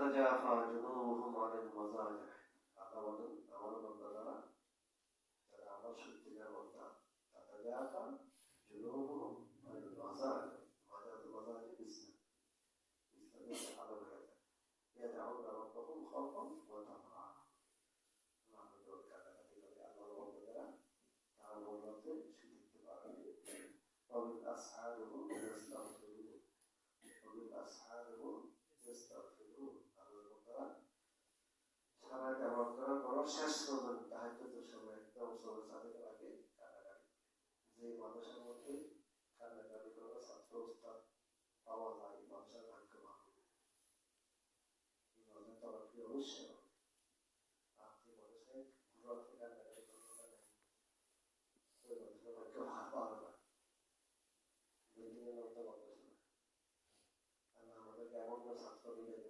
تتجافى جنوبهم عن المضاجع أقوال أقوال مبتدرة تتعامل شتنا وقتا تتجافى جنوبهم عن المضاجع معناته المضاجع اسمه اسمه على الغير يدعون ربهم خوفا পাওয়া যায় দরজা ভাগ্যবান দরজা পাওয়ার কি অবশ্য আপনি বলেছেন ঘুরা থেকে আর বেড়াই দরজা নেই ওই দরজা ভাগ্য পাওয়া যায় দুই দিনের মধ্যে আমাদেরকে এমন কোনো ছাত্র মিলে